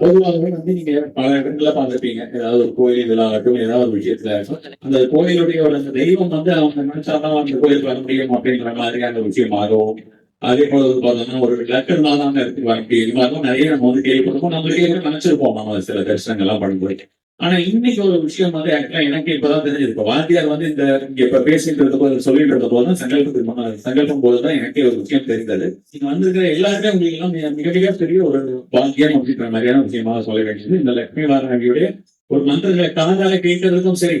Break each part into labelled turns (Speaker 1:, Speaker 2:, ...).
Speaker 1: பொதுவாகவே வந்து நீங்க பல இடங்கள்ல பார்த்திருப்பீங்க. ஏதாவது ஒரு கோயில் இதெல்லாம் ஏதாவது ஒரு விஷயத்துல அந்த கோயிலுடைய ஒரு அந்த தெய்வம் வந்து அவங்க நினைச்சாதான் அந்த கோயிலுக்கு வர முடியும் அப்படின்ற மாதிரியான விஷயமாகவும் அதே போல வந்து பார்த்தோம்னா ஒரு லக்கு இருந்தால் தான் அந்த வர முடியும் இது மாதிரிலாம் நிறைய நம்ம வந்து கேள்விப்படுவோம் நம்மளுக்கே நினைச்சிருப்போம். நம்ம சில தரிசனங்கள்லாம் பண்ணும்போது. ஆனா இன்னைக்கு ஒரு விஷயம் வந்து ஆக்சுவலா எனக்கு இப்பதான் தெரிஞ்சிருக்கு வாத்தியார் வந்து இந்த இங்க இப்ப பேசிட்டு இருந்த போது சொல்லிட்டு இருந்த போது தான் சங்கல்பத்துக்கு சங்கல்பம் போதுதான் எனக்கே ஒரு விஷயம் தெரிந்தது. இங்க வந்திருக்கிற எல்லாருமே உங்களுக்கு எல்லாம் மிக- மிக மிக பெரிய ஒரு பாக்கியம் அப்படின்ற மாதிரியான விஷயமாக சொல்ல வேண்டியது. இந்த லட்சுமி வாராகியுடைய ஒரு மந்திரங்களை காதால கேட்கறதுக்கும் சரி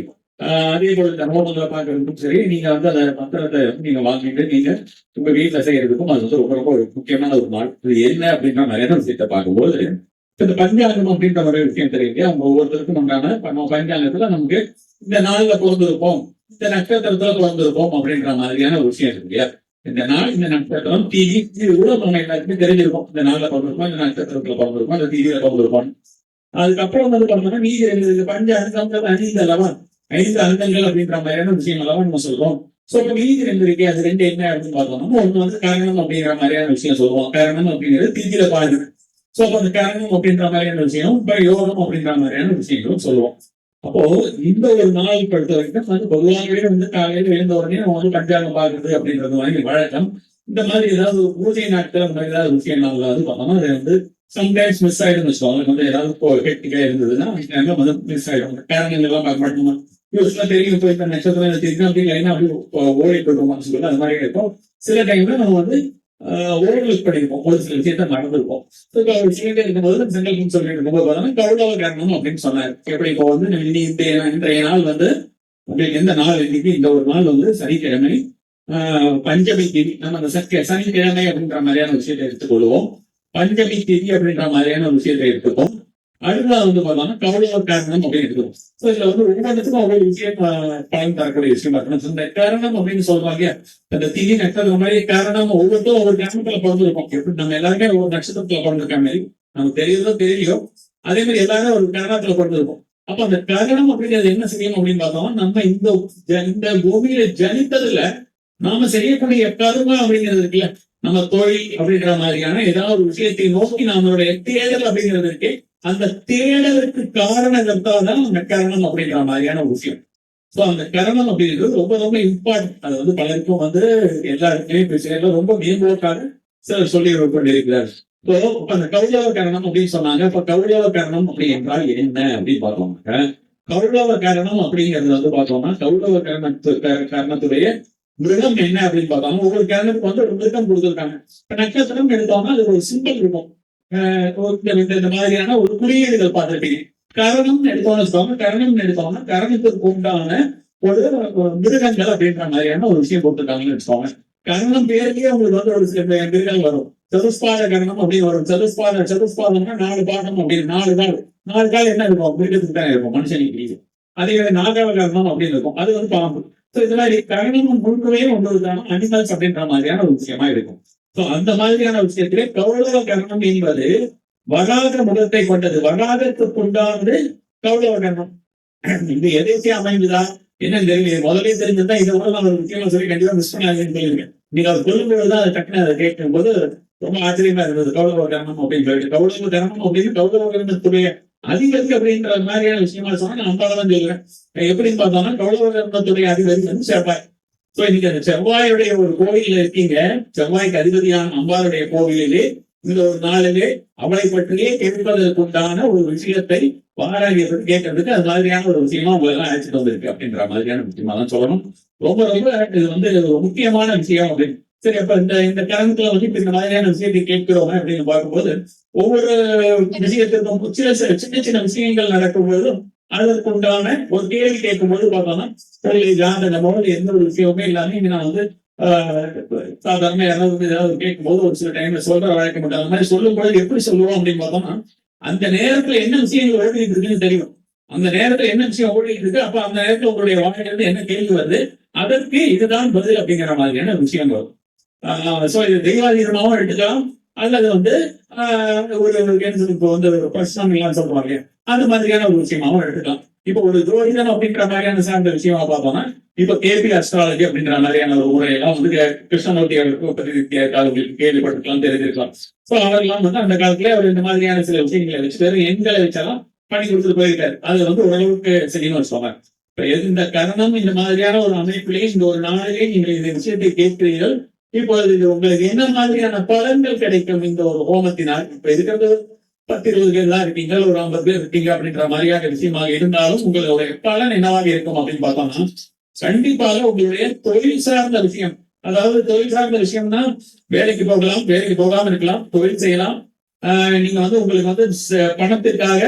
Speaker 1: அதே போல தர்மங்களை பார்க்கறதுக்கும் சரி நீங்க வந்து அந்த மந்திரத்தை வந்து நீங்க வாங்கிட்டு நீங்க உங்க வீட்டுல செய்யறதுக்கும் அது வந்து ரொம்ப ரொம்ப ஒரு முக்கியமான ஒரு நாள். இது என்ன அப்படின்னா நிறைய விஷயத்தை பார்க்கும்போது இந்த பஞ்சாங்கம் அப்படின்ற ஒரு விஷயம் தெரியுது அவங்க ஒவ்வொருத்தருக்கும் உண்டான நம்ம பஞ்சாங்கத்துல நமக்கு இந்த நாள்ல பிறந்திருப்போம் இந்த நட்சத்திரத்துல பிறந்திருப்போம் அப்படின்ற மாதிரியான ஒரு விஷயம் இருக்கு இல்லையா? இந்த நாள் இந்த நட்சத்திரம் தீதி இது கூட நம்ம எல்லாருக்குமே தெரிஞ்சிருக்கும். இந்த நாள்ல பிறந்திருப்போம் இந்த நட்சத்திரத்துல பிறந்திருப்போம் இந்த தீதியில பிறந்திருப்போம். அதுக்கப்புறம் வந்து பார்த்தோம்னா மீதி ரெண்டு பஞ்ச அங்கங்கள் ஐந்து அளவா ஐந்து அங்கங்கள் அப்படின்ற மாதிரியான விஷயம் அல்லவா நம்ம சொல்றோம். சோ இப்ப மீதி ரெண்டு இருக்கு. அது ரெண்டு என்ன அப்படின்னு பார்த்தோம்னா ஒண்ணு வந்து காரணம் அப்படிங்கிற மாதிரியான விஷயம் சொல்லுவோம். காரணம் அப்படிங்கிறது தீதியில பாருங்க. சோ அப்போ அந்த கரணம் அப்படின்ற மாதிரியான விஷயம்? இப்ப யோகம் அப்படின்ற மாதிரியான விஷயங்களும் சொல்லுவோம். அப்போ இந்த ஒரு நாள் பொறுத்த வரைக்கும் வந்து பொதுவாகவே வந்து காலையில் எழுந்த உடனே நம்ம வந்து பஞ்சாங்கம் பார்க்கறது அப்படின்றது மாதிரி வழக்கம். இந்த மாதிரி ஏதாவது பூஜை நாட்கள் அந்த மாதிரி ஏதாவது விஷயம் நாளாவது பார்த்தோம்னா அது வந்து சம்டைம்ஸ் மிஸ் ஆயிடும் வச்சுக்கோங்க. வந்து ஏதாவது இப்போ ஹெக்டிக்கா இருந்ததுன்னா அந்த வந்து மிஸ் ஆயிடும். காரணங்கள் எல்லாம் பார்க்க மாட்டோமா? யூஸ்ல தெரியும். இப்போ நட்சத்திரம் தெரியும் அப்படின்னு லைனா அப்படி ஓடிட்டு இருக்கோம் சொல்லி அது மாதிரி இருக்கும். சில டைம்ல நம்ம வந்து ஓவர்லுக் பண்ணிருப்போம் ஒரு சில விஷயத்த மறந்துருப்போம். விஷயங்கள் இருக்கும்போது சங்கல்பம் சொல்லிட்டு இருக்கும்போது பார்த்தோம்னா கௌரவ காரணம் அப்படின்னு சொன்னார். எப்படி இப்போ வந்து இன்னி இந்த இன்றைய நாள் வந்து உங்களுக்கு எந்த நாள் இன்னைக்கு இந்த ஒரு நாள் வந்து சனிக்கிழமை ஆஹ் பஞ்சமி திதி நம்ம அந்த சக்க சனிக்கிழமை அப்படின்ற மாதிரியான விஷயத்தை எடுத்துக்கொள்வோம். பஞ்சமி திதி அப்படின்ற மாதிரியான ஒரு விஷயத்தை எடுத்துப்போம். அடுத்தது வந்து பார்த்தோம்னா கௌரவ காரணம் அப்படின்னு எடுத்துக்கோம் ஸோ இதுல வந்து ஒவ்வொருத்துக்கும் ஒவ்வொரு விஷயம் ஆஹ் பலன் தரக்கூடிய விஷயம் இந்த காரணம் அப்படின்னு சொல்றாங்க அந்த திதி நட்சத்திரம் மாதிரி காரணம் ஒவ்வொருத்தரும் ஒவ்வொரு கிராமத்துல பிறந்திருக்கோம் எப்படி? நம்ம எல்லாருமே ஒவ்வொரு நட்சத்திரத்துல பிறந்திருக்க மாதிரி. நமக்கு தெரியுதோ தெரியலையோ அதே மாதிரி எல்லாரும் ஒரு காரணத்துல பிறந்திருப்போம். அப்ப அந்த கரணம் அப்படிங்கிறது என்ன செய்யணும் அப்படின்னு பார்த்தோம்னா நம்ம இந்த இந்த பூமியில ஜனித்ததுல நாம செய்யக்கூடிய கரும அப்படிங்கிறது இருக்குல்ல? நம்ம தொழில் அப்படின்ற மாதிரியான ஏதாவது ஒரு விஷயத்தை நோக்கி நம்மளுடைய தேடல் அப்படிங்கிறது இருக்கு அந்த தேடலுக்கு காரணம் தான் அந்த கரணம் அப்படிங்கிற மாதிரியான ஒரு விஷயம். ஸோ அந்த கரணம் அப்படிங்கிறது ரொம்ப ரொம்ப இம்பார்ட்டன்ட் அது வந்து பலருக்கும் வந்து எல்லாருக்குமே விஷயம்ல ரொம்ப மேம்போக்காக சிலர் சொல்லி கொண்டிருக்கிறார் ஸோ இப்போ அந்த கௌரவ கரணம் அப்படின்னு சொன்னாங்க. இப்போ கௌரவ கரணம் அப்படி என்றால் என்ன அப்படின்னு பார்த்தோம்னாக்க கௌரவ கரணம் அப்படிங்கிறது வந்து பார்த்தோம்னா கௌரவ கரணத்து கரணத்துடைய மிருகம் என்ன அப்படின்னு பார்த்தோம்னா ஒவ்வொரு கரணத்துக்கு வந்து ஒரு மிருகம் கொடுத்துருக்காங்க. இப்போ நட்சத்திரம் எடுத்தோம்னா அது ஒரு சிம்பிள் இருக்கும். இந்த இந்த- மாதிரியான ஒரு குறியீடுகள் பார்த்திருப்பீங்க கரணம் எடுத்தோம்னு வச்சுக்கோங்க கரணம் எடுத்தோம்னா கரணத்துக்கு உண்டான ஒரு மிருகங்கள் அப்படின்ற மாதிரியான ஒரு விஷயம் கொடுத்துருக்காங்கன்னு வச்சுக்கோங்க. கரணம் பேருக்கே உங்களுக்கு வந்து ஒரு சில மிருகங்கள் வரும். சதுஸ்பாத கரணம் அப்படின்னு வரும். சதுஸ்பாத சதுஸ்பாதம்னா நாலு பாதம் அப்படின்னு நாலு கால். நாலு கால் என்ன இருக்கும்? மிருகத்துக்கு தானே இருக்கும் மனுஷனுக்கு அதே நாகாவ கரணம் அப்படின்னு இருக்கும். அது வந்து பாம்பு. ஸோ இது மாதிரி கரணம் முழுக்கவே ஒன்று அனிமல்ஸ் அப்படின்ற மாதிரியான ஒரு விஷயமா இருக்கும். அந்த மாதிரியான விஷயத்திலே கௌரவ கரணம் என்பது வராக முகத்தை கொண்டது. வராகத்துக்குண்டானது கௌரவ கரணம் இது எதேசிய அமைந்துதா? என்னன்னு தெரியல முதலே தெரிஞ்சிருந்தா இதை கூட நான் முக்கியமா சொல்லி கண்டிப்பா மிஸ் பண்ணாதுன்னு சொல்லிருங்க நீங்க அவர் சொல்லும்போது தான் அதை டக்குனு அதை கேட்கும் போது ரொம்ப ஆச்சரியமா இருந்தது. கௌரவ கரணம் அப்படின்னு சொல்லிட்டு. கௌரவ கரணம் அப்படின்னு கௌரவ கரணத்துடைய அதிபதி அப்படின்ற மாதிரியான விஷயமா சொன்னா நான் அம்பாவை தான் சொல்றேன் எப்படின்னு பார்த்தோம்னா கௌரவ கரணத்துடைய அதிபதி வந்து சேர்ப்பாய் சோ இன்னைக்கு அந்த செவ்வாயுடைய ஒரு கோயில்ல இருக்கீங்க. செவ்வாய்க்கு அதிபதியான அம்பாளுடைய கோவிலிலே இந்த ஒரு நாளிலே அவளை பற்றியே கேட்பதற்குண்டான ஒரு விஷயத்தை வாராகி கேட்கறதுக்கு அது மாதிரியான ஒரு விஷயமா உங்களெல்லாம் அழைச்சிட்டு வந்திருக்கு அப்படின்ற மாதிரியான விஷயமா தான் சொல்லணும். ரொம்ப ரொம்ப இது வந்து ஒரு முக்கியமான விஷயம் அப்படின்னு சரி அப்ப இந்த இந்த கரண்ட்ல வந்து இப்ப இந்த மாதிரியான விஷயத்தை கேட்கிறோம் அப்படின்னு பார்க்கும்போது ஒவ்வொரு விஷயத்திற்கும் சில சின்ன சின்ன விஷயங்கள் நடக்கும்போதும் அதற்கு உண்டான ஒரு கேள்வி கேட்கும்போது பார்த்தோம்னா தொழில் ஜாதகமோ எந்த ஒரு விஷயமுமே இல்லாம இங்க நான் வந்து ஆஹ், சாதாரண யாராவது ஏதாவது கேட்கும் போது ஒரு சில டைம்ல சொல்ற வழக்க மாட்டாங்க அந்த மாதிரி சொல்லும்போது எப்படி சொல்லுவோம் அப்படின்னு பார்த்தோம்னா அந்த நேரத்துல என்ன விஷயங்கள் ஓடிட்டு இருக்குன்னு தெரியும். அந்த நேரத்துல என்ன விஷயம் ஓடிட்டு இருக்கு அப்ப அந்த நேரத்துல உங்களுடைய வாழ்க்கையிலிருந்து என்ன கேள்வி வருது அதற்கு இதுதான் பதில் அப்படிங்கிற மாதிரியான விஷயங்கள். வரும் சோ இது தெய்வாதீனமாவும் எடுத்துக்கலாம். அல்லது வந்து ஆஹ், ஒரு ஒரு இப்போ வந்து இப்போ வந்து பர்சனல் சொல்றாங்க அது மாதிரியான ஒரு விஷயமாவும் எடுத்துக்கலாம். இப்போ ஒரு துரோகிதன் அப்படின்ற மாதிரியான சார்ந்த விஷயமா பார்த்தோம்னா இப்ப கேபி அஸ்ட்ராலஜி அப்படின்ற மாதிரியான ஒரு முறையெல்லாம் வந்து கிருஷ்ணமூர்த்தியோட கிருஷ்ணமூர்த்தி அவர்களுக்கு கேள்விப்பட்டிருக்கலாம் தெரிஞ்சிருக்கலாம். ஸோ அவரெல்லாம் வந்து அந்த காலத்துல அவர் இந்த மாதிரியான சில விஷயங்களை வச்சுட்டு எண்களை வச்சாலும் பண்ணி கொடுத்துட்டு போயிருக்காரு. அது வந்து ஓரளவுக்கு சரின்னு வச்சுக்கோங்க இப்ப எது- இந்த கரணம் இந்த மாதிரியான ஒரு அமைப்பிலேயே இந்த ஒரு நாளிலே நீங்கள் இந்த விஷயத்தை கேட்கிறீர்கள். இப்பொழுது இது உங்களுக்கு என்ன மாதிரியான பலன்கள் கிடைக்கும் இந்த ஒரு ஹோமத்தினால்? இப்ப இருக்கிறது பத்து இருபது பேர் தான் இருக்கீங்க ஒரு ஐம்பது பேர் இருக்கீங்க அப்படின்ற மாதிரியான விஷயமாக இருந்தாலும் உங்களுடைய பலன் என்னவாக இருக்கும் அப்படின்னு பார்த்தோம்னா கண்டிப்பாக உங்களுடைய தொழில் சார்ந்த விஷயம் அதாவது தொழில் சார்ந்த விஷயம்னா வேலைக்கு போகலாம் வேலைக்கு போகாம இருக்கலாம் தொழில் செய்யலாம். ஆஹ் நீங்க வந்து உங்களுக்கு வந்து பணத்திற்காக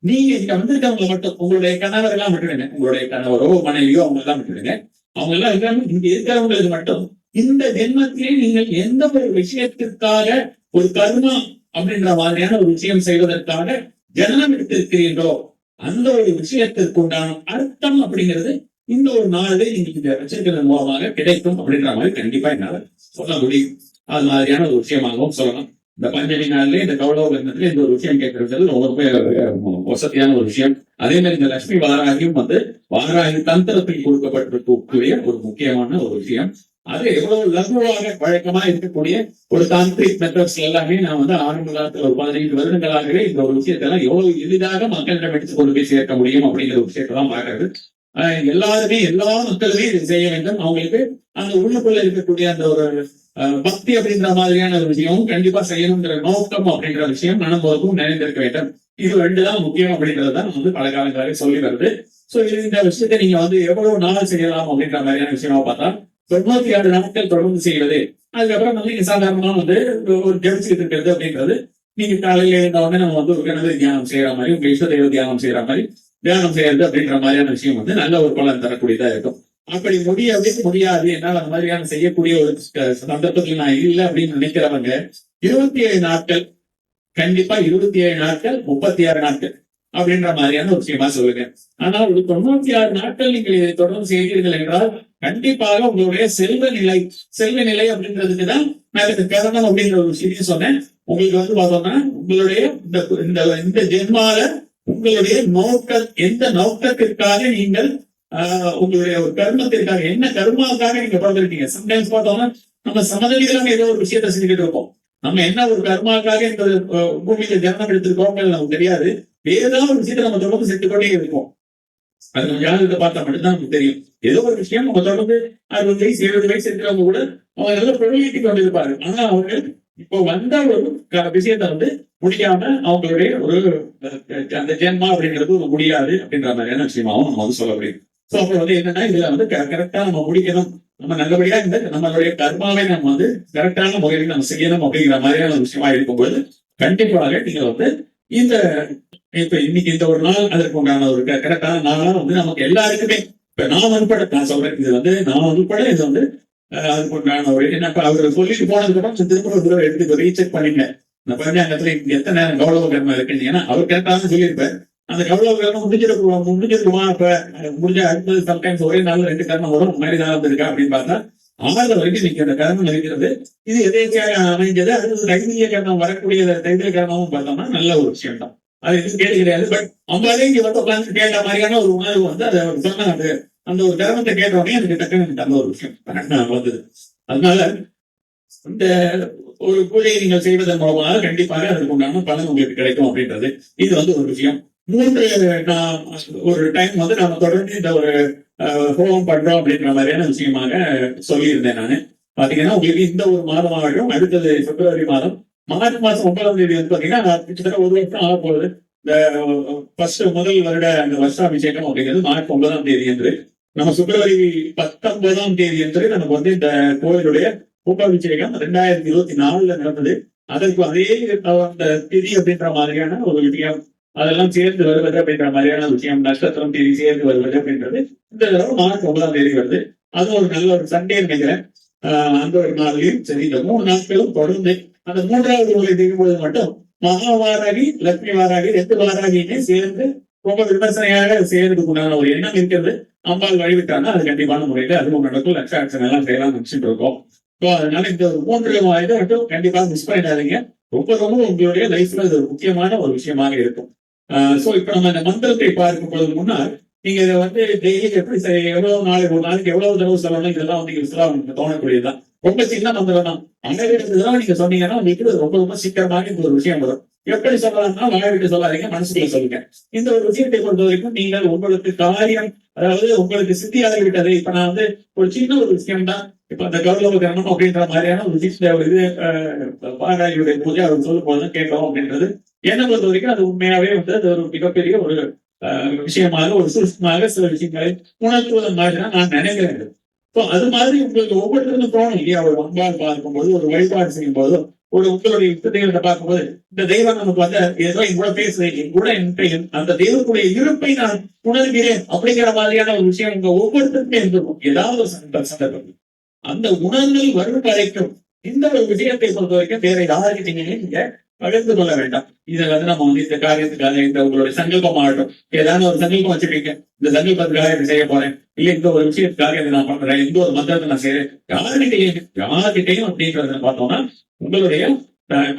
Speaker 1: நீங்க இங்க வந்திருக்கவங்க மட்டும் உங்களுடைய கணவர் எல்லாம் விட்டுடுங்க. உங்களுடைய கணவரோ மனைவியோ அவங்க எல்லாம் விட்டுடுங்க. அவங்க எல்லாம் இருக்காம இங்க இருக்கிறவங்களுக்கு மட்டும் இந்த ஜென்மத்திலே நீங்கள் எந்த ஒரு விஷயத்திற்காக ஒரு கர்மா அப்படின்ற மாதிரியான ஒரு விஷயம் செய்வதற்காக ஜனனம் எடுத்திருக்கிறீர்களோ அந்த ஒரு விஷயத்திற்கு உண்டான அர்த்தம் அப்படிங்கிறது இந்த ஒரு நாளிலே நீங்க இந்த வச்சிருக்கிறது மூலமாக கிடைக்கும் அப்படின்ற மாதிரி கண்டிப்பா என்னால சொல்ல முடியும். அது மாதிரியான ஒரு விஷயமாகவும் சொல்லலாம். இந்த பஞ்சமி நாள்ல இந்த கௌரவ கிரந்தத்துல இந்த ஒரு விஷயம் கேட்கறது ரொம்ப ரொம்ப வசதியான ஒரு விஷயம். அதே மாதிரி இந்த லட்சுமி வாராகியும் வந்து வாராகி தந்திரத்தில் கொடுக்கப்பட்டிருக்கக்கூடிய ஒரு முக்கியமான ஒரு விஷயம். அது எவ்வளவு லகுவாக வழக்கமா இருக்கக்கூடிய ஒரு தாந்திரிக் மெத்தட்ஸ் எல்லாமே நான் வந்து ஆரம்ப காலத்துல ஒரு பதினைந்து வருடங்களாகவே இந்த ஒரு விஷயத்தெல்லாம் எவ்வளவு எளிதாக மக்களிடம் எடுத்து கொண்டு போய் சேர்க்க முடியும் அப்படிங்கிற ஒரு விஷயத்தெல்லாம் பார்க்கறது. எல்லாருமே எல்லா மக்களுமே இதை செய்ய வேண்டும். அவங்களுக்கு அந்த உள்ளுக்குள்ள இருக்கக்கூடிய அந்த ஒரு பக்தி அப்படின்ற மாதிரியான ஒரு விஷயமும் கண்டிப்பா செய்யணுங்கிற நோக்கம் அப்படிங்கிற விஷயம் மனம்போதும் நிறைந்திருக்க வேண்டும். இது ரெண்டு தான் முக்கியம் அப்படின்றது தான் வந்து பல காலங்களாக சொல்லி வருது சோ இது இந்த விஷயத்தை நீங்க வந்து எவ்வளவு நாள் செய்யலாம் அப்படின்ற மாதிரியான விஷயமா பார்த்தா தொண்ணூத்தி ஆறு நாட்கள் தொடர்ந்து செய்வது அதுக்கப்புறம் வந்து நீங்க சாதாரணமா வந்து ஒரு ஜெபிச்சுட்டு இருக்கிறது அப்படின்றது. நீங்க காலையில எழுந்த நம்ம வந்து ஒரு கணவர் தியானம் செய்யற மாதிரி உங்க இஷ்ட தெய்வ தியானம் செய்யற மாதிரி தியானம் செய்யறது அப்படின்ற மாதிரியான விஷயம் வந்து நல்ல ஒரு பலன் தரக்கூடியதா இருக்கும். அப்படி முடியவே முடியாது. என்னால் அந்த மாதிரியான செய்யக்கூடிய ஒரு சந்தர்ப்பத்தில் நான் இல்லை அப்படின்னு நினைக்கிறவங்க இருபத்தி ஏழு நாட்கள் கண்டிப்பா இருபத்தி ஏழு நாட்கள் முப்பத்தி ஆறு நாட்கள். அப்படின்ற மாதிரியான ஒரு விஷயமா சொல்லுங்க. ஆனால் ஒரு தொண்ணூத்தி ஆறு நாட்கள் நீங்கள் இதை தொடர்ந்து செய்கிறீர்கள் என்றால் கண்டிப்பாக உங்களுடைய செல்வ நிலை செல்வ நிலை அப்படின்றதுக்கு தான் நான் இதுக்கு காரணம் அப்படிங்கிற ஒரு விஷயத்தையும் சொன்னேன். உங்களுக்கு வந்து பார்த்தோம்னா உங்களுடைய இந்த இந்த இந்த ஜென்மால உங்களுடைய நோக்க எந்த நோக்கத்திற்காக நீங்கள் ஆஹ், உங்களுடைய ஒரு கர்மத்திற்காக என்ன கர்மாவுக்காக நீங்க பிறந்திருக்கீங்க சம்டைம்ஸ் பார்த்தோம்னா நம்ம சமதளிகளாக ஏதோ ஒரு விஷயத்தை செஞ்சுக்கிட்டு இருப்போம். நம்ம என்ன ஒரு கர்மாக்காக இந்த பூமியில ஜனனம் எடுத்திருக்கோம் நமக்கு தெரியாது. ஏதாவது ஒரு விஷயத்த நம்ம தொடர்ந்து செஞ்சு கொண்டே இருப்போம். அது நம்ம ஜாதகத்தை பார்த்தா மட்டும்தான் நமக்கு தெரியும். ஏதோ ஒரு விஷயம் நம்ம தொடர்ந்து அறுபது வயசு எழுபது வயசு இருக்கிறவங்க கூட அவங்க நல்லா பிரபலிட்டு கொண்டிருப்பாரு ஆனா அவங்க இப்போ வந்த ஒரு க- விஷயத்தை வந்து முடியாம அவங்களுடைய ஒரு அந்த ஜென்மா அப்படிங்கிறது ஒரு முடியாது அப்படின்ற மாதிரியான விஷயமாவும் நம்ம வந்து சொல்ல முடியும். சோ அப்போ வந்து என்னன்னா இதுல வந்து கரெக்டா நம்ம முடிக்கணும். நம்ம நல்லபடியா இந்த நம்மளுடைய கர்மாவை நம்ம வந்து கரெக்டான முறையில் நம்ம செய்யணும் அப்படிங்கிற மாதிரியான ஒரு விஷயமா இருக்கும்போது கண்டிப்பாக நீங்க வந்து இந்த இப்ப இன்னைக்கு இந்த ஒரு நாள் அதற்கு உண்டான ஒரு கரெக்டான நாளா வந்து நமக்கு எல்லாருக்குமே இப்ப நான் உட்பட நான் சொல்றேன் இது வந்து நான் உட்பட இது வந்து அதுக்கு உண்டான ஒரு என்ன அவர் சொல்லிட்டு போனதுக்கு அப்புறம் திரும்ப ஒரு தடவை எடுத்து ரீசெக் பண்ணிட்டேன் இந்த இடத்துல இங்க எத்தனை நேரம் கௌரவ கர்மம் இருக்குன்னு ஏன்னா அவர் கேட்டாலும் சொல்லியிருப்பார். அந்த கௌரவ கர்மம் முடிஞ்சிருக்குமா முடிஞ்சிருக்குமா இப்ப முடிஞ்ச அடுத்தது சம்டைம்ஸ் ஒரே நாள் ரெண்டு கர்மம் வரும் மாதிரி தான் வந்திருக்கா அப்படின்னு பார்த்தா ஆறு வரைக்கும் நீங்க அந்த கர்மம் இருக்கிறது. இது எதேச்சியாக அமைஞ்சது அது தைரிய கர்மம் வரக்கூடிய தைரிய கர்மமும் பார்த்தோம்னா நல்ல ஒரு விஷயம் தான் அது எதுவும் கேள்வி கிடையாது பட் அம்பாலே இங்க வந்து உட்காந்து கேட்ட மாதிரியான ஒரு உணர்வு வந்து அதை அவர் சொன்ன அந்த அந்த ஒரு கர்மத்தை கேட்ட உடனே எனக்கு டக்குன்னு எனக்கு அந்த ஒரு விஷயம் வந்தது. அதனால இந்த ஒரு பூஜையை நீங்கள் செய்வதன் மூலமாக கண்டிப்பாக அதுக்கு உண்டான பலன் உங்களுக்கு கிடைக்கும் அப்படின்றது. இது வந்து ஒரு விஷயம். மூன்று நான் ஒரு டைம் வந்து நாம தொடர்ந்து இந்த ஒரு ஹோமம் பண்றோம் அப்படின்ற மாதிரியான விஷயமாக சொல்லியிருந்தேன் நான். பாத்தீங்கன்னா உங்களுக்கு இந்த ஒரு மாதம் ஆகட்டும் அடுத்தது பிப்ரவரி மாதம் மார்ச் மாசம் ஒன்பதாம் தேதி வந்து பாத்தீங்கன்னா கிட்டத்தட்ட ஒரு வருஷம் ஆக போகுது. இந்த ஃபர்ஸ்ட் முதல் வருட அந்த வருஷாபிஷேகம் அப்படிங்கிறது மார்ச் ஒன்பதாம் தேதி என்று நம்ம பிப்ரவரி பத்தொன்பதாம் தேதி என்று நமக்கு வந்து இந்த கோயிலுடைய கும்பாபிஷேகம் ரெண்டாயிரத்தி இருபத்தி நாலுல நடந்தது. அதற்கு அதே அந்த திதி அப்படின்ற மாதிரியான ஒரு விஷயம் அதெல்லாம் சேர்ந்து வருவது அப்படின்ற மாதிரியான விஷயம் நட்சத்திரம் தேதி சேர்ந்து வருவது அப்படின்றது இந்த தடவை மார்ச் ஒன்பதாம் தேதி வருது அது ஒரு நல்ல ஒரு சண்டே நினைக்கிறேன். ஆஹ் அந்த ஒரு நாளையும் சரி இந்த மூணு நாட்களும் தொடர்ந்து அந்த மூன்றாவது உங்களை செய்யும்போது மட்டும் மகாவாராகி லட்சுமி வாராகி ரெண்டு வாராகியுமே சேர்ந்து ரொம்ப விமர்சனையாக செய்யறதுக்கு உண்டான ஒரு எண்ணம் இருக்கிறது. அம்பாள் வழிவிட்டானா அது கண்டிப்பான முறையில அதுவும் நடக்கும். லட்சாட்சம் எல்லாம் செய்யலாம் நினைச்சுட்டு இருக்கோம். ஸோ அதனால இந்த ஒரு மூன்று இதை மட்டும் கண்டிப்பா மிஸ் பண்ணிடாதீங்க. ரொம்ப ரொம்ப உங்களுடைய லைஃப்ல இது ஒரு முக்கியமான ஒரு விஷயமாக இருக்கும். ஸோ இப்ப நம்ம இந்த மந்திரத்தை பார்க்கும் பொழுது முன்னால் நீங்க இதை வந்து டெய்லி எப்படி செய்- எவ்வளவு நாளைக்கு ஒரு நாளைக்கு எவ்வளவு தடவை சொல்லணும் இதெல்லாம் வந்து இஸ்லாம் தோணக்கூடியதுதான் ரொம்ப சின்ன மந்திரம் தான் அங்க இதெல்லாம் நீங்க சொன்னீங்கன்னா உங்களுக்கு ரொம்ப ரொம்ப சீக்கிரமாக இந்த ஒரு விஷயம் வரும். எப்படி சொல்லலாம்னா மழை விட்டு சொல்லாதீங்க மனசுக்குள்ள சொல்லுங்க. இந்த ஒரு விஷயத்தை பொறுத்த வரைக்கும் நீங்கள் உங்களுக்கு காரியம் அதாவது உங்களுக்கு சித்தியாகி விட்டது. இப்ப நான் வந்து ஒரு சின்ன ஒரு விஷயம் தான். இப்ப அந்த கௌரவ கரணம் அப்படின்ற மாதிரியான ஒரு விஷயத்தை இது பாராயுடைய பூஜை அவர் சொல்லும் போது கேட்கணும் அப்படின்றது. என்ன பொறுத்த வரைக்கும் அது உண்மையாவே வந்து அது ஒரு மிகப்பெரிய ஒரு விஷயமாக ஒரு சுருக்கமாக சில விஷயங்களை உணர்த்துவதன் மாதிரி தான் நான் நினைக்கிறேன். இப்போ அது மாதிரி உங்களுக்கு ஒவ்வொருத்தருக்கும் தோணும் இல்லையா? ஒரு வம்பால் பார்க்கும்போது ஒரு வழிபாடு செய்யும் போது ஒரு உங்களுடைய யுத்தத்தைகளை பார்க்கும்போது இந்த தெய்வம் நமக்கு வந்து ஏதோ என் கூட பேசுது என் கூட அந்த தெய்வத்துடைய இருப்பை நான் உணர்கிறேன் அப்படிங்கிற மாதிரியான ஒரு விஷயம் இங்க ஒவ்வொருத்தருக்குமே இருந்திருக்கும். ஏதாவது ஒரு சந்தர்ப்பம் அந்த உணர்வில் வரும் வரைக்கும் இந்த ஒரு விஷயத்தை பொறுத்த வரைக்கும் வேற யாருக்கிட்டீங்க நீங்க பகிர்ந்து கொள்ள வேண்டாம். இதை வந்து நம்ம வந்து இந்த காரியத்துக்காக இந்த உங்களுடைய சங்கல்பம் ஆகட்டும். ஏதாவது ஒரு சங்கல்பம் வச்சிருக்கீங்க. இந்த சங்கல்பத்துக்காக இதை செய்ய போறேன். இல்ல இந்த ஒரு விஷயத்துக்காக இதை நான் பண்றேன். இந்த ஒரு மந்திரத்தை நான் செய்யறேன் யாருக்கிட்டையும் யாருக்கிட்டையும் அப்படின்றத பார்த்தோம்னா உங்களுடைய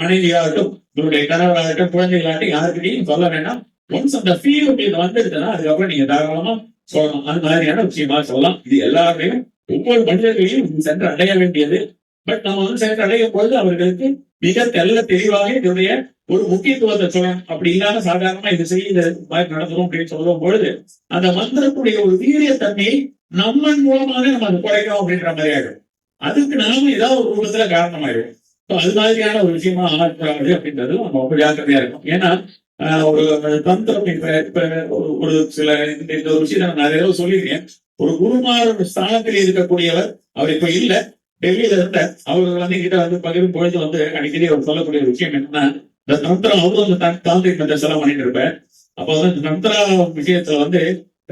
Speaker 1: மனைவியாகட்டும் உங்களுடைய கணவராகட்டும் குழந்தைகளாகட்டும் யாருக்கிட்டையும் சொல்ல வேண்டாம். ஒன்ஸ் அந்த ஃபீல் உங்களுக்கு வந்துடுதுன்னா அதுக்கப்புறம் நீங்க தாராளமா சொல்லலாம். அது மாதிரியான விஷயமா சொல்லலாம். இது எல்லாருமே ஒவ்வொரு மனிதர்களையும் சென்று அடைய வேண்டியது. பட் நம்ம வந்து சென்று அடையும் பொழுது அவர்களுக்கு மிக தெல்ல தெளிவாக இதனுடைய ஒரு முக்கியத்துவத்தை சொல்லணும் அப்படி இல்லாம சாதாரணமா இது செய்ய இந்த மாதிரி நடந்துரும் அப்படின்னு சொல்லும் பொழுது அந்த மந்திரத்துடைய ஒரு வீரிய வீரியத்தன்மையை நம்மன் மூலமாக நம்ம அதை குறைக்கிறோம் அப்படின்ற மாதிரி ஆயிடும். அதுக்கு நாம ஏதாவது ஒரு ரூபத்துல காரணமாயிடும். அது மாதிரியான ஒரு விஷயமா ஆகக்கூடாது அப்படின்றது நம்ம ரொம்ப ஜாக்கிரதையா இருக்கும் ஏன்னா ஆஹ், ஒரு தந்திரம் இப்ப இப்ப ஒரு- ஒரு சில இந்த இந்த ஒரு விஷயத்த நான் நிறைய சொல்லியிருக்கேன். ஒரு குருமார் ஸ்தானத்தில் இருக்கக்கூடியவர் அவர் இப்ப இல்ல. டெல்லியில இருந்த அவர் வந்து கிட்ட வந்து பகிரும் பொழுது வந்து அடிக்கடி அவர் சொல்லக்கூடிய விஷயம் என்னன்னா இந்த தந்திரம் அவரும் அந்த தாந்திரிக் மெத்தட்ஸ் எல்லாம் பண்ணிட்டு இருப்பேன் அப்ப வந்து இந்த தந்திரா விஷயத்துல வந்து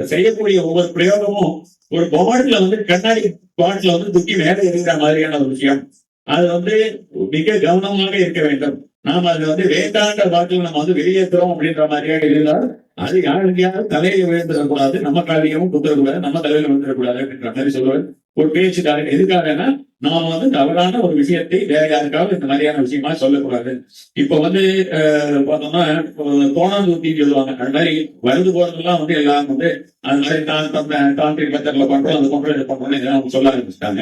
Speaker 1: செய்யக்கூடிய ஒவ்வொரு பிரயோகமும் ஒரு பாட்டில வந்து கண்ணாடி பாட்டில வந்து துக்கி மேலே இருக்கிற மாதிரியான ஒரு விஷயம். அது வந்து மிக கவனமாக இருக்க வேண்டும். நாம அது வந்து வேண்டாண்ட பாட்டில் நம்ம வந்து வெளியேற்றுறோம் அப்படின்ற மாதிரியாக இருந்தால் அது யாருக்கையாவது தலையை விழுந்துடக்கூடாது நம்ம காலையும் குத்துறக்கூடாது நம்ம தலையில விழுந்துடக்கூடாது அப்படின்ற மாதிரி சொல்லுவேன் ஒரு பேச்சுக்காரன் எதுக்காகனா நாம வந்து தவறான ஒரு விஷயத்தை வேற யாருக்காவது இந்த மாதிரியான விஷயமா சொல்லக்கூடாது. இப்ப வந்து பார்த்தோம்னா தோணாந்தூத்தின்னு சொல்லுவாங்க. அது மாதிரி வருது போறதெல்லாம் வந்து எல்லாம் வந்து அது மாதிரி தான் தாந்திரிக் மெத்தட்ல பண்றோம் அது பண்றோம் இது பண்றோம் இதெல்லாம் சொல்ல ஆரம்பிச்சிட்டாங்க.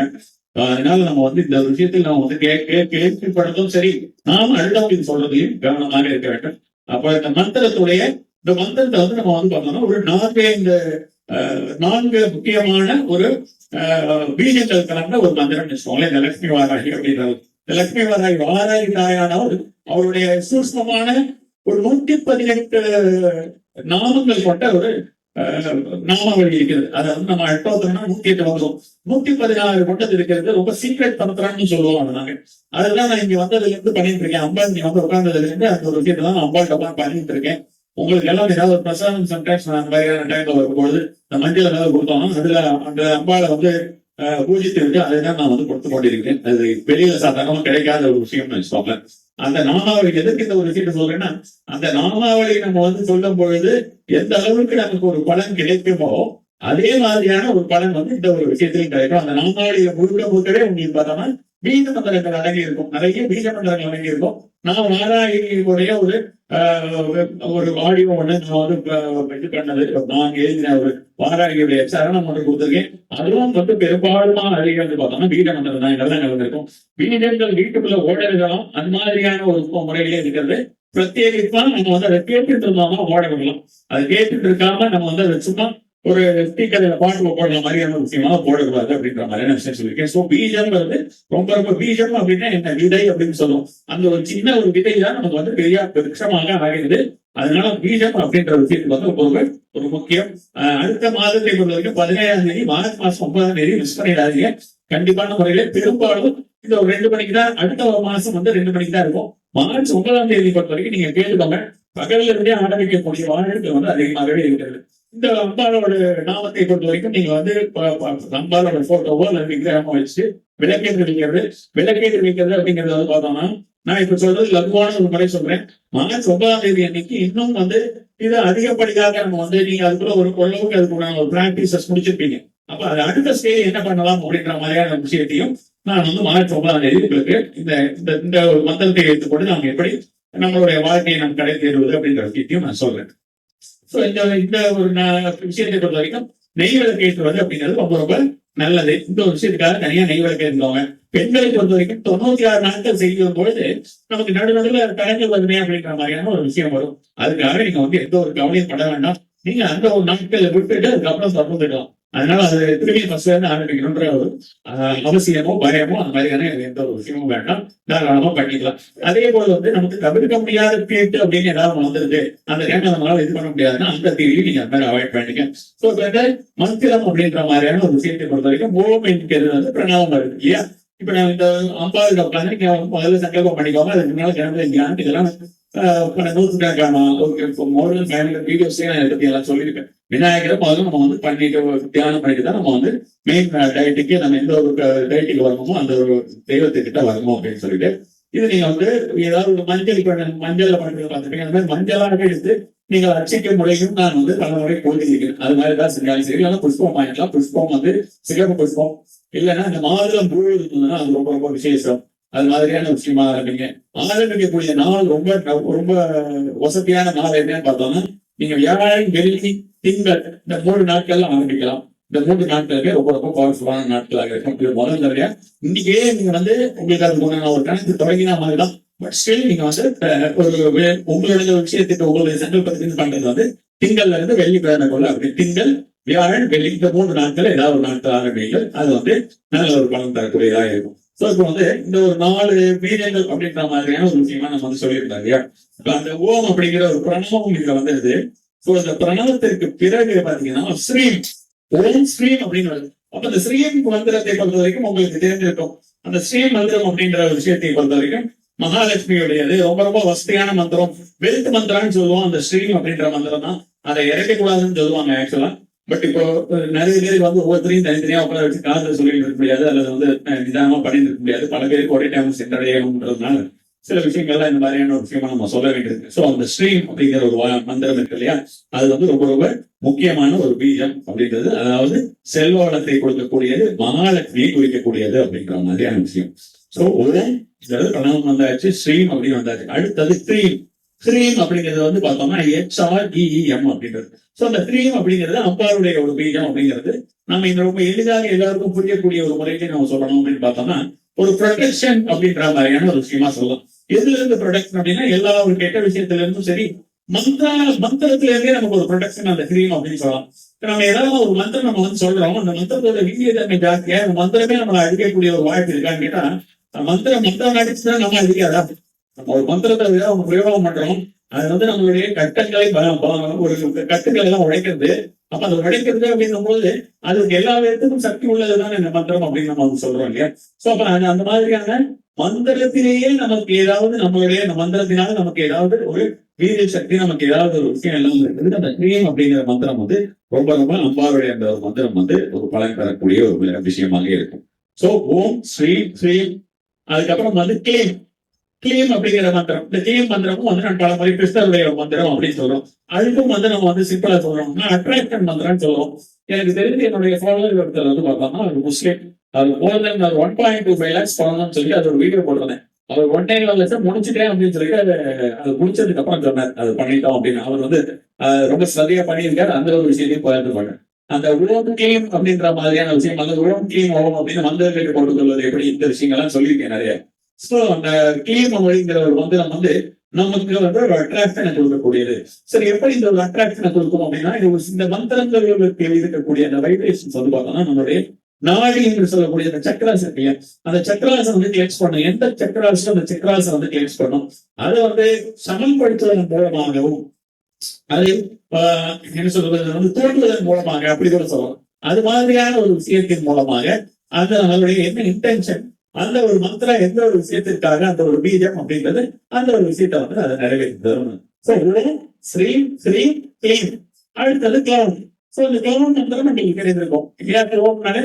Speaker 1: அதனால நம்ம வந்து இந்த விஷயத்தில் நம்ம வந்து கே கே கேள்விப்படுறதும் சரி நாம அடுத்தவங்களுக்கு சொல்றதையும் கவனமாக இருக்க வேண்டும். அப்ப இந்த மந்திரத்துடைய இந்த மந்திரத்தை வந்து நம்ம வந்து பார்த்தோம்னா ஒரு நான்கு இந்த நான்கு முக்கியமான ஒரு பிஜேபி பீஜங்கள் கலந்த ஒரு மந்திரம் வச்சுக்கோங்களேன் இந்த லட்சுமி வாராகி அப்படின்றது இந்த லட்சுமி வாராகி வாராகி தாயானவர் அவருடைய சூஷ்மமான ஒரு நூற்றி பதினெட்டு நாமங்கள் கொண்ட ஒரு நாமாவளி இருக்குது அதை வந்து நம்ம அட்டோத்தரம்னா நூத்தி எட்டு வருஷம் நூத்தி பதினாறு கொண்டது இருக்கிறது. ரொம்ப சீக்ரெட் தந்திரம்னு சொல்லுவோம் நாங்க. அதுதான் நான் இங்க வந்ததுல இருந்து பண்ணிட்டு இருக்கேன். அம்பாள் நீ வந்து உட்கார்ந்ததுல இருந்து அந்த ஒரு விஷயத்தை தான் அம்பாள் பண்ணிட்டு இருக்கேன். உங்களுக்கு எல்லாம் ஏதாவது ஒரு பிரசாதம் சம்டைம்ஸ் அந்த மாதிரியான டைம்ல வரும்பொழுது இந்த மஞ்சள் ஏதாவது கொடுத்தோம்னா அதுல அந்த அம்பாளை வந்து பூஜித்து விட்டு அதை தான் நான் வந்து கொடுத்து கொண்டிருக்கிறேன். அது வெளியில சாதாரணமா கிடைக்காத ஒரு விஷயம்னு வச்சுக்கோங்க அந்த நாமாவளி எதற்கு இந்த ஒரு விஷயத்தை சொல்றேன்னா அந்த நாமாவளி நம்ம வந்து சொல்லும் பொழுது எந்த அளவுக்கு நமக்கு ஒரு பலன் கிடைக்குமோ அதே மாதிரியான ஒரு பலன் வந்து இந்த ஒரு விஷயத்திலும் கிடைக்கும். அந்த நாமாவளியில முழுக்க முழுக்கவே உங்களுக்கு பார்த்தோம்னா பீஜ மந்திரங்கள் அடங்கி இருக்கும். நிறைய பீஜ மந்திரங்கள் அடங்கி இருக்கும். நான் நாராயணியுடைய ஒரு ஆஹ், ஒரு ஆடியோ ஒண்ணு நான் வந்து இது பண்ணது. நான் எழுதின ஒரு வாராகியுடைய சரணம் ஒன்று கொடுத்துருக்கேன். அதுவும் வந்து பெரும்பாலுமான அதிகம் பார்த்தோம்னா வீட மந்திரம் தான் இதெல்லாம் நடந்திருக்கும். வீட்டுக்குள்ள ஓடலாம் அந்த மாதிரியான ஒரு முறையிலே இருக்கிறது. பிரத்யேகிப்பா நம்ம வந்து அதை கேட்டுட்டு இருந்தோம்னா ஓட விடலாம் அது கேட்டுட்டு இருக்காம நம்ம வந்து அதை சும்மா ஒரு ஸ்பீக்கர் பாட்டுல போடுற மாதிரியான விஷயமா போடக்கூடாது அப்படின்ற மாதிரியான விஷயம் சொல்லியிருக்கேன் ஸோ பீஜம்ங்கிறது ரொம்ப ரொம்ப பீஜம் அப்படின்னா என்ன? விதை அப்படின்னு சொல்லுவோம். அந்த ஒரு சின்ன ஒரு விதை தான் நமக்கு வந்து பெரிய விருட்சமாக ஆகிறது அதனால பீஜம் அப்படின்ற விஷயத்துக்கு வந்து பொருள் ஒரு முக்கியம். அடுத்த மாதத்தை பொறுத்த வரைக்கும் பதினேழாம் தேதி மார்ச் மாசம் ஒன்பதாம் தேதி மிஸ் பண்ணிடாதீங்க. கண்டிப்பான முறையில பெரும்பாலும் இந்த ஒரு ரெண்டு மணிக்கு தான் அடுத்த ஒரு மாசம் வந்து ரெண்டு மணிக்கு தான் இருக்கும். மார்ச் ஒன்பதாம் தேதி பொறுத்த வரைக்கும் நீங்க கேட்டுக்கோங்க. பகல்ல இருந்தே ஆரம்பிக்கக்கூடிய வாழ்க்கை வந்து அதிகமாகவே இருக்கிறது. இந்த அம்பாலோட நாமத்தை பொறுத்த வரைக்கும் நீங்க வந்து ப- போட்டோவோ அல்லது விக்கிரகமோ வச்சு விளக்கேற்று வைக்கிறது விளக்கேற்று வைக்கிறது அப்படிங்கறது வந்து பார்த்தோம்னா நான் இப்ப சொல்றது லகுவான ஒரு முறை சொல்றேன். மார்ச் ஒன்பதாம் தேதி அன்னைக்கு இன்னும் வந்து இது அதிகப்படியாக நம்ம வந்து நீங்க அதுக்குள்ள ஒரு ஓரளவுக்கு அதுக்குள்ள ஒரு பிராக்டிசஸ் முடிச்சிருப்பீங்க. அப்ப அது அடுத்த ஸ்டேஜ் என்ன பண்ணலாம் அப்படின்ற மாதிரியான விஷயத்தையும் நான் வந்து மார்ச் ஒன்பதாம் தேதி உங்களுக்கு இந்த இந்த இந்த ஒரு மந்திரத்தை எடுத்துக்கொண்டு நாம் எப்படி நம்மளுடைய வாழ்க்கையை நாம் கடை தேர்வது அப்படின்ற விஷயத்தையும் நான் சொல்றேன். சோ இந்த இந்த ஒரு விஷயத்தை பொறுத்த வரைக்கும் நெய் விளக்கு ஏற்றுவது அப்படிங்கிறது ரொம்ப ரொம்ப நல்லது. இந்த ஒரு விஷயத்துக்காக தனியா நெய் விளக்கு இருந்தவங்க பெண்களை பொறுத்த வரைக்கும் தொண்ணூத்தி ஆறு நாட்கள் செய்யும் பொழுது நமக்கு நடு நடுவில் வருமே அப்படின்ற மாதிரியான ஒரு விஷயம் வரும். அதுக்காக நீங்க வந்து எந்த ஒரு கவலையும் பட வேண்டாம். நீங்க அந்த ஒரு நாட்களை விட்டுட்டு அதுக்கப்புறம் தொடர்ந்துக்கலாம். அதனால அது திரும்பி ஃபர்ஸ்ட்ல இருந்து ஆரம்பிக்கணுன்ற ஒரு ஆஹ், அவசியமோ பயமோ அந்த மாதிரியான எந்த ஒரு விஷயமும் வேண்டாம். தாராளமா பண்ணிக்கலாம். அதே போல வந்து நமக்கு தவிர்க்க முடியாத பீட்டு அப்படின்னு ஏதாவது வந்துருது அந்த டைம்ல நம்மளால இது பண்ண முடியாதுன்னா அந்த தீவிரி நீங்க அந்த மாதிரி அவாய்ட் பண்ணிக்க ஸோ இப்போ மந்திரம் அப்படின்ற மாதிரியான ஒரு விஷயத்தை பொறுத்த வரைக்கும் ஓம் என்கிறது வந்து பிரணாமம் இருக்கு இல்லையா? இப்ப நான் இந்த அம்பாவில் உட்காந்து முதல்ல சங்கல்பம் பண்ணிக்கோங்க அதுக்கு மேல கிளம்பி இதெல்லாம் நூற்றுக்கணக்கான மோடல் ஃபேமிலி வீடியோஸே நான் இதை பத்தி எல்லாம் சொல்லியிருக்கேன். விநாயகரை முதல்ல நம்ம வந்து பண்ணிட்டு தியானம் பண்ணிட்டு தான் நம்ம வந்து மெயின் டயட்டுக்கு நம்ம எந்த ஒரு டயட்டுக்கு வரணுமோ அந்த ஒரு தெய்வத்துக்கிட்ட வரணும் அப்படின்னு சொல்லிட்டு இது நீங்க வந்து ஏதாவது ஒரு மஞ்சள் இப்ப மஞ்சள்ல பண்றது பார்த்துருக்கீங்க அந்த மாதிரி மஞ்சளாக எடுத்து நீங்கள் அர்ச்சிக்க முறையும் நான் வந்து தலைமுறை முறை அது மாதிரி தான் செஞ்சாலும் சரி. ஆனால் புஷ்பம் வாங்கிக்கலாம். புஷ்பம் வந்து சிகப்பு புஷ்பம். இல்லைன்னா இந்த மாதுளம் பூ இருந்ததுன்னா அது ரொம்ப ரொம்ப விசேஷம். அது மாதிரியான விஷயமா ஆரம்பிங்க ஆரம்பிக்கக்கூடிய நாள் ரொம்ப ரொம்ப வசதியான நாள் என்னன்னு பார்த்தோம்னா நீங்க வியாழன் வெள்ளி திங்கள் இந்த மூணு நாட்கள்ல ஆரம்பிக்கலாம். இந்த மூன்று நாட்களுக்கு ரொம்ப ரொம்ப பவர்ஃபுல்லான நாட்களாக இருக்கும். இது முதல் தடவையா. இன்னைக்கே நீங்க வந்து உங்களுக்கு அது முன்னாடி ஒரு கணக்கு தொடங்கின மாதிரி தான் பட் ஸ்டில் நீங்க வந்து உங்களுடைய ஒரு உங்களுடைய விஷயத்துக்கு உங்களுடைய சங்கல்பத்துக்கு பண்றது வந்து திங்கள்ல இருந்து வெள்ளி கிழமைக்குள்ள அப்படி. திங்கள் வியாழன் வெள்ளி இந்த மூன்று நாட்கள் ஏதாவது ஒரு நாட்கள் ஆரம்பிங்கள் அது வந்து நல்ல ஒரு பலன் தரக்கூடியதாக இருக்கும். சோ இப்போ வந்து இந்த ஒரு நாலு வீரங்கள் அப்படின்ற மாதிரியான ஒரு விஷயமா நம்ம வந்து சொல்லியிருந்தோம் இல்லையா? அந்த ஓம் அப்படிங்கிற ஒரு பிரணவம் இதுல வந்துருது சோ இந்த பிரணவத்திற்கு பிறகு பாத்தீங்கன்னா ஸ்ரீம் ஓம் ஸ்ரீம் அப்படின்னு வருது. அப்ப அந்த ஸ்ரீம் மந்திரத்தை பொறுத்த வரைக்கும் உங்களுக்கு தெரிஞ்சிருக்கும். அந்த ஸ்ரீம் மந்திரம் அப்படின்ற ஒரு விஷயத்தை பொறுத்த வரைக்கும் மகாலட்சுமியுடையது. ரொம்ப ரொம்ப வசதியான மந்திரம். வெல்த் மந்திரம்னு சொல்லுவோம். அந்த ஸ்ரீம் அப்படின்ற மந்திரம் தான் அதை இறக்கக்கூடாதுன்னு சொல்லுவாங்க ஆக்சுவலா பட் இப்போ நிறைய பேர் வந்து ஒவ்வொருத்தரையும் தனித்தனியா உட்கார வச்சு காதுல சொல்லிட்டு இருக்க முடியாது அல்லது வந்து நிதானமா பண்ணிட்டு இருக்க முடியாது. பல பேருக்கு ஒரே டைம் சென்றடையணுன்றதுனால சில விஷயங்கள்லாம் இந்த மாதிரியான ஒரு விஷயமா நம்ம சொல்ல வேண்டியது ஸோ அந்த ஸ்ட்ரீம் அப்படிங்கிற ஒரு மந்திரம் இருக்கு இல்லையா? அது வந்து ரொம்ப ரொம்ப முக்கியமான ஒரு பீஜம் அப்படின்றது. அதாவது செல்வாளத்தை கொடுக்கக்கூடியது மகாலட்சுமியை குறிக்கக்கூடியது அப்படிங்கிற மாதிரியான விஷயம். ஸோ ஒரு இதாவது பிரணவம் வந்தாச்சு ஸ்ரீம் அப்படின்னு வந்தாச்சு. அடுத்தது க்ரீம் க்ரீம் அப்படிங்கிறது வந்து பார்த்தோம்னா ஹெச்ஆர்இஎம் அப்படின்றது. ஸோ அந்த க்ரீம் அப்படிங்கிறது அப்பாருடைய ஒரு பீஜம் அப்படிங்கிறது. நம்ம இந்த ரொம்ப எளிதாக எல்லாருக்கும் புரியக்கூடிய ஒரு முறைக்கு நம்ம சொல்லணும் அப்படின்னு பார்த்தோம்னா ஒரு ப்ரொடெக்ஷன் அப்படின்ற மாதிரியான ஒரு விஷயமா சொல்லலாம். எதுல இருந்து ப்ரொடெக்ஷன் அப்படின்னா எல்லா ஒரு கெட்ட விஷயத்துல இருந்தும் சரி மந்திர மந்திரத்துல இருந்தே நமக்கு ஒரு ப்ரொடெக்ஷன் அந்த க்ரீம் அப்படின்னு சொல்லலாம். நம்ம ஏதாவது ஒரு மந்திரம் நம்ம வந்து சொல்றோம் அந்த மந்திரத்தோட வீரியத்தன்மை ஜாஸ்தியா அந்த மந்திரமே நம்ம அழிக்கக்கூடிய ஒரு வாய்ப்பு இருக்கான்னு கேட்டா மந்திரம் மந்திரம் அடிச்சுதான் நம்ம அழிக்காதா? ஒரு மந்திரத்தை அவங்க பிரயோகம் பண்றோம் அது வந்து நம்மளுடைய கட்டங்களை ஒரு கட்டுகளை எல்லாம் உழைக்கிறது அப்ப அது உழைக்கிறது அப்படின்னும் போது அதுக்கு எல்லா விதத்துக்கும் சக்தி உள்ளதுதான் இந்த மந்திரம் அப்படின்னு நம்ம வந்து சொல்றோம் இல்லையா? சோ அப்ப அந்த மாதிரியான மந்திரத்திலேயே நமக்கு ஏதாவது நம்மளுடைய அந்த மந்திரத்தினால நமக்கு ஏதாவது ஒரு வீரிய சக்தி நமக்கு ஏதாவது ஒரு விஷயம் எல்லாம் இருக்குது. அந்த கிரீம் அப்படிங்கிற மந்திரம் வந்து ரொம்ப ரொம்ப அம்பாருடைய அந்த ஒரு மந்திரம் வந்து ஒரு பலன் தரக்கூடிய ஒரு விஷயமாக இருக்கும். சோ ஓம் ஸ்ரீ ஸ்ரீ அதுக்கப்புறம் வந்து கிளீம் தீயம் அப்படிங்கிற மந்திரம். இந்த தீயம் மந்திரமும் வந்து நம்ம பல மாதிரி கிறிஸ்தவருடைய மந்திரம் அப்படின்னு சொல்றோம். அதுக்கும் வந்து நம்ம வந்து சிம்பிளா சொல்றோம்னா அட்ராக்ஷன் மந்திரம்னு சொல்றோம். எனக்கு தெரிஞ்சு என்னுடைய ஃபாலோவர் ஒருத்தர் வந்து பார்த்தோம்னா அவர் முஸ்லீம். அது more than one point two five lakhs போடணும்னு சொல்லி அது ஒரு வீடியோ போட்டிருந்தேன். அவர் ஒன் டைம் லட்சம் முடிச்சுட்டேன் அப்படின்னு சொல்லிட்டு அது அது முடிச்சதுக்கு அப்புறம் சொன்னார். அது பண்ணிட்டோம் அப்படின்னு. அவர் வந்து ரொம்ப சரியா பண்ணியிருக்காரு. அந்த ஒரு விஷயத்தையும் பகிர்ந்து பண்ணேன் அந்த உலகம் கிளீம் அப்படின்ற மாதிரியான விஷயம் அந்த உலகம் கிளீம் ஓம் அப்படின்னு மந்திரங்களுக்கு போட்டுக் கொள்வது எப்படி? இந்த விஷயங்கள்லாம் சொல்லியிருக்கேன் நிறைய. சோ அந்த கிளியர் அப்படிங்கிற வந்து நம்ம வந்து நமக்கு வந்து ஒரு அட்ராக்ஷனை கொடுக்கக்கூடியது. சரி எப்படி இந்த ஒரு அட்ராக்ஷனை கொடுக்கும் அப்படின்னா இது இந்த மந்திரங்களுக்கு இருக்கக்கூடிய அந்த வைப்ரேஷன்ஸ் வந்து பார்த்தோம்னா நம்மளுடைய நாடி என்று சொல்லக்கூடிய அந்த சக்கராஸ் இருக்கு அந்த சக்கராசை வந்து கிளெக்ஸ் பண்ணும் எந்த சக்கராசோ அந்த சக்கராசை வந்து கிளெக்ஸ் பண்ணும் அதை வந்து சமன்படுத்துவதன் மூலமாகவும் அதை என்ன சொல்றது? வந்து தூண்டுவதன் மூலமாக அப்படி கூட சொல்லலாம். அது மாதிரியான ஒரு விஷயத்தின் மூலமாக அந்த நம்மளுடைய என்ன இன்டென்ஷன் அந்த ஒரு மந்திரம் எந்த ஒரு விஷயத்திற்காக அந்த ஒரு பீஜம் அப்படின்றது அந்த ஒரு விஷயத்த வந்து அதை நிறைவேற்றி தரும் சோ ஓம் ஸ்ரீம் ஸ்ரீம் கிளீம் அடுத்தது கிளவுன் சோ இந்த கிளவுன் நம்ம நமக்கு இல்லையா?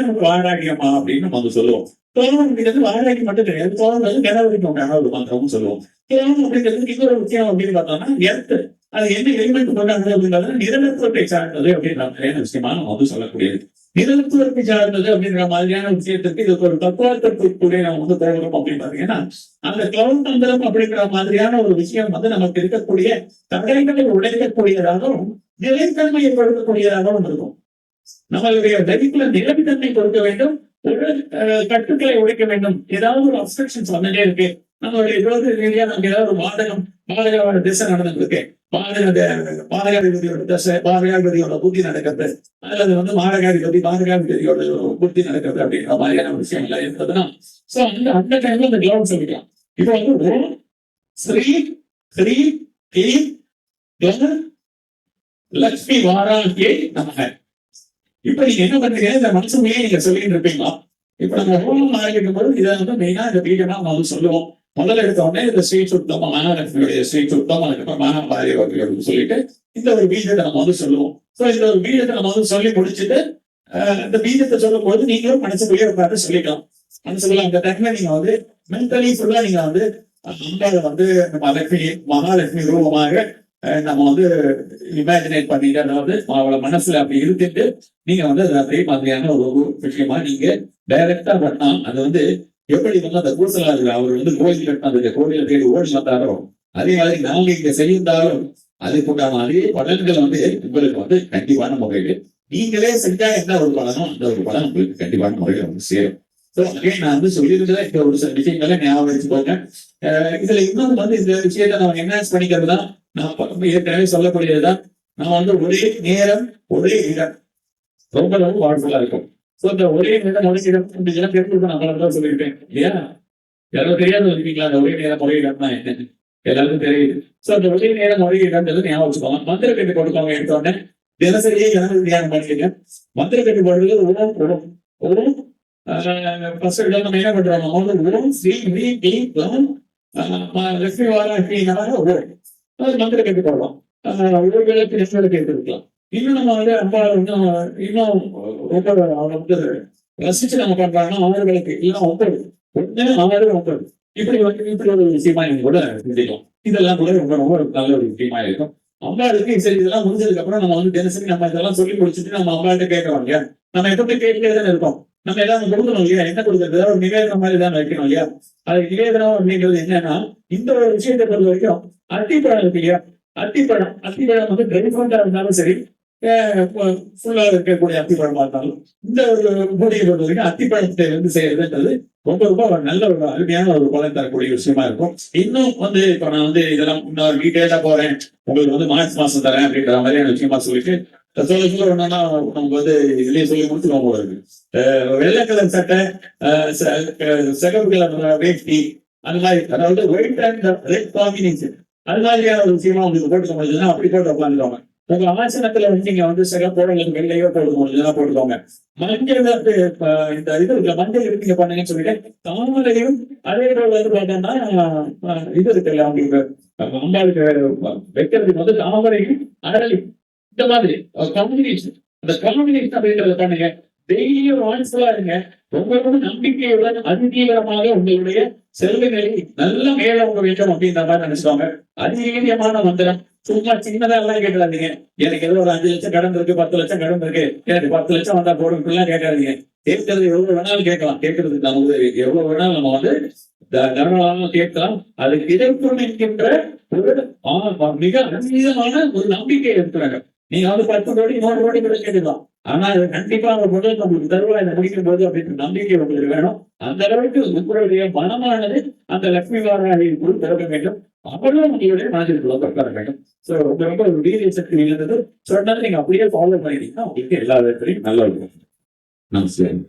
Speaker 1: நமக்கு வாராகியமா அப்படின்னு நம்ம வந்து சொல்லுவோம். கிளவுன் அப்படிங்கிறது வாராகி மட்டும் கிடையாது. கிளவுன் வந்து கிணவரிக்கு உண்டான ஒரு மந்திரமும் சொல்லுவோம். கிளவுன் அப்படிங்கிறது இன்னொரு விஷயம் அப்படின்னு பார்த்தோம்னா எர்த்து அது என்ன எலிமெண்ட் கொண்டாங்க அப்படின்றது நிரந்தரத்தை சார்ந்தது அப்படின்ற மாதிரியான விஷயமா நம்ம வந்து சொல்லக்கூடியது. நிலத்துவத்தை சார்ந்தது அப்படிங்கிற மாதிரியான விஷயத்திற்கு இதுக்கு ஒரு தத்துவார்த்தத்திற்குள்ளே நம்ம வந்து போகிறோம் அப்படின்னு பாத்தீங்கன்னா அந்த கிளவுட் மந்திரம் அப்படிங்கிற மாதிரியான ஒரு விஷயம் வந்து நமக்கு இருக்கக்கூடிய தடைகளை உடைக்கக்கூடியதாகவும் நிலைத்தன்மையை கொடுக்கக்கூடியதாகவும் இருக்கும். நம்மளுடைய லைஃப்ல நிலைத்தன்மை கொடுக்க வேண்டும் ஒரு கட்டுக்களை உடைக்க வேண்டும். ஏதாவது ஒரு அப்சக்ஷன்ஸ் வந்துட்டே இருக்கு. நம்மளுடைய இருபது ரீதியா நமக்கு ஏதாவது ஒரு பாதகம் பாதகமான திசை நடந்துருக்கு பாதக பாதகாதிபதியோட தசை பாதகாதிபதியோட புத்தி நடக்கிறது. அல்லது வந்து மாரகாதிபதி பாதகாதிபதியோட புத்தி நடக்கிறது அப்படிங்கிற மாதிரியான விஷயங்கள் இருந்ததுன்னா சோ அந்த அந்த டைம்ல அந்த கிளவுட் சொல்லிக்கலாம். இது வந்து ஓம் ஸ்ரீ ஸ்ரீ கீ லக்ஷ்மி வாராகியை நமக. இப்ப நீங்க என்ன பண்றீங்க? இந்த மனசுலயே நீங்க சொல்லிட்டு இருப்பீங்களா? இப்ப நம்ம ஹோமம் ஆரம்பிக்கும் போது இதை வந்து மெயினா இந்த பீஜமா நம்ம சொல்லுவோம். முதல்ல எடுத்த உடனே இந்த ஸ்ரீ சுத்தம் மகாலட்சுமியுடைய ஸ்ரீ சுத்தம் அதுக்கப்புறம் மகாபாரி அப்படின்னு சொல்லிட்டு இந்த ஒரு பீஜத்தை நம்ம வந்து சொல்லுவோம். சோ இந்த ஒரு பீஜத்தை நம்ம வந்து சொல்லி முடிச்சுட்டு இந்த பீஜத்தை சொல்லும் போது நீங்களும் மனசுக்குள்ளே உட்காந்து சொல்லிக்கலாம். மனசுக்குள்ள அந்த டைம்ல நீங்க வந்து மென்டலி ஃபுல்லா நீங்க வந்து அம்பாவை வந்து மலட்சுமி மகாலட்சுமி ரூபமாக நம்ம வந்து இமேஜினேட் பண்ணிட்டு அதாவது அவளை மனசுல அப்படி இருந்துட்டு நீங்க வந்து அது அதே மாதிரியான ஒரு விஷயமா நீங்க டைரக்டா பண்ணா அது வந்து எப்படி வந்து அந்த கூசலாளர்கள் அவர் வந்து கோயில் கட்டினதுக்கு கோயில தேடி ஓடி வந்தாரோ அதே மாதிரி நாங்க இங்க செய்யிருந்தாலும் அதுக்குண்டான அதே பலன்கள் வந்து உங்களுக்கு வந்து கண்டிப்பான முறையில் நீங்களே செஞ்சா என்ன ஒரு பலனோ அந்த ஒரு பலன் உங்களுக்கு கண்டிப்பான முறையில் வந்து சேரும். ஸோ நான் வந்து சொல்லியிருந்தத இந்த ஒரு சில விஷயங்களை ஞாபகம் வச்சுக்கோங்க. இதுல இன்னும் வந்து இந்த விஷயத்தை நம்ம என்ஹான்ஸ் பண்ணிக்கிறது தான். நான் ஏற்கனவே சொல்லக்கூடியதுதான். நான் வந்து ஒரே நேரம் ஒரே இடம். ரொம்ப ரொம்ப வாழ்வுகளா இருக்கும். சோ இந்த ஒரே நேரம் ஒரே இடம் இந்த இடம் தெரிஞ்சு சொல்லியிருப்பேன் இல்லையா? யாரும் தெரியாது இருக்கீங்களா? அந்த ஒரே நேரம் ஒரே இடம்னா என்ன? எல்லாருக்கும் தெரியுது. சோ அந்த ஒரே நேரம் ஒரே இடம்ன்றது ஞாபகம் வச்சுக்கோங்க. மந்திர கட்டு கொடுக்கவங்க எடுத்தோடனே தினசரியே கணக்கு தியானம் பண்ணிக்கங்க. மந்திர கட்டு போடுறது ஓம் ஓம் ஓம். ஃபர்ஸ்ட் நம்ம என்ன பண்றோம்? ஓம் ஸ்ரீ ஹ்ரீ க்ளீம் க்ளௌம் லட்சுமி வாராகி நமக ஓம். அது மந்திர கட்டு போடலாம் ஆஹ் ஒரு வேலைக்கு ரெண்டு வேலைக்கு எடுத்துக்கலாம் இன்னும் நம்ம வந்து அப்பா இன்னும் இன்னும் ரொம்ப அவங்க வந்து ரசிச்சு நம்ம பண்றாங்கன்னா அவர்களுக்கு இன்னும் இல்லைன்னா ஒன்பது ஒண்ணு ஆறு ஒன்பது இப்படி வந்து இப்படி ஒரு விஷயமா கூட செஞ்சிடும் இதெல்லாம் கூட ரொம்ப ரொம்ப நல்ல ஒரு விஷயமா இருக்கும். அம்மாளுக்கு சரி இதெல்லாம் முடிஞ்சதுக்கு அப்புறம் நம்ம வந்து தினசரி நம்ம இதெல்லாம் சொல்லி முடிச்சுட்டு நம்ம அம்மாட்ட கேட்கறோம் இல்லையா? நம்ம எப்படி கேட்டுட்டே தானே இருக்கோம். நம்ம ஏதாவது கொடுக்கணும் இல்லையா? என்ன கொடுக்கறது? ஏதாவது ஒரு நிவேதனம் மாதிரி தான் வைக்கணும் இல்லையா? அது நிவேதனம் அப்படிங்கிறது என்னன்னா இந்த ஒரு விஷயத்தை பொறுத்த வரைக்கும் அத்திப்பழம் இருக்கு இல்லையா? அத்திப்பழம். அத்திப்பழம் வந்து ட்ரை ஃப்ரூட்டா இருந்தாலும் சரி ஃபுல்லா இருக்கக்கூடிய அத்திப்பழமா இருந்தாலும் இந்த ஒரு மூடியை பொறுத்த வரைக்கும் அத்திப்பழத்தை வந்து செய்யறதுன்றது ரொம்ப ரொம்ப ஒரு நல்ல ஒரு அருமையான ஒரு பலன் தரக்கூடிய விஷயமா இருக்கும். இன்னும் வந்து இப்ப நான் வந்து இதெல்லாம் இன்னொரு தான் போறேன். உங்களுக்கு வந்து மார்ச் மாசம் தரேன் அப்படின்ற மாதிரியான விஷயமா சொல்லிட்டு சொல்ல சொல்ல என்னன்னா நமக்கு வந்து இதுலயே சொல்லி முடிச்சுக்கோங்க ரொம்ப வருது வெள்ளை கலர் சட்டை அஹ் சிகப்பு கலர் வேஷ்டி அந்த மாதிரி அதாவது ஒயிட் அண்ட் ரெட் காம்பினேஷன் அது மாதிரியான ஒரு விஷயமா உங்களுக்கு போட்டு முடியுதுன்னா அப்படி போட்டு உட்காந்துருவாங்க உங்க ஆசனத்துல வந்து நீங்க வந்து சில அல்லது வெள்ளையோ போட்டுக்க முடியுதுன்னா போட்டுக்கோங்க. மஞ்சள் வந்து இந்த இது இருக்குல்ல மஞ்சள் இருக்கீங்க பண்ணுங்கன்னு சொல்லிட்டு தாமரையும் அதே போல வந்து பாத்தீங்கன்னா இது இருக்குல்ல அவங்களுக்கு அஹ் அம்பாளுக்கு வைக்கிறதுக்கு வந்து தாமரையும் அரளி இந்த மாதிரி காம்பினேஷன் அந்த காம்பினேஷன் அப்படின்றத பண்ணுங்க. டெய்லியும் வாய்ஸ்ஃபுல்லா இருங்க. ரொம்ப நம்பிக்கையுடன் அதிதீவிரமாக உங்களுடைய செல்வ நிலை நல்ல மேல உங்க வேண்டும் அப்படின்ற மாதிரி நினைச்சுவாங்க அதிதீவிரமான மந்திரம். சும்மா சின்னதா எல்லாம் கேட்கலாதீங்க எனக்கு ஏதோ ஒரு அஞ்சு லட்சம் கடன் இருக்கு பத்து லட்சம் கடன் இருக்கு. எனக்கு பத்து லட்சம் வந்தா போடும் இப்படிலாம் கேட்காதீங்க. கேட்கறது எவ்வளவு வேணாலும் கேட்கலாம். கேட்கறதுக்கு நமக்கு எவ்வளவு வேணாலும் நம்ம வந்து த- கேட்கலாம். அதுக்கு இதற்கும் என்கின்ற ஒரு மிக அதீதமான ஒரு நம்பிக்கை இருக்கிறாங்க. நீங்க வந்து பத்து கோடி நூறு கோடி கூட கேட்டுக்கலாம். ஆனா அது கண்டிப்பா அவங்க முதல் நம்மளுக்கு தருவா இதை முடிக்கும் போது அப்படின்ற நம்பிக்கை உங்களுக்கு வேணும். அந்த அளவுக்கு உங்களுடைய மனமானது அந்த லட்சுமி வாராகிக்குள் திறக்க வேண்டும். அவர்களும் உங்களுடைய மனதிற்குள்ள திறக்க வேண்டும். சோ ரொம்ப ரொம்ப ஒரு வீரிய சக்தி இருந்தது சொன்னாலும் நீங்க அப்படியே ஃபாலோ பண்ணிட்டீங்கன்னா உங்களுக்கு எல்லா விதத்திலையும் நல்லா இருக்கும் நமஸ்காரம்.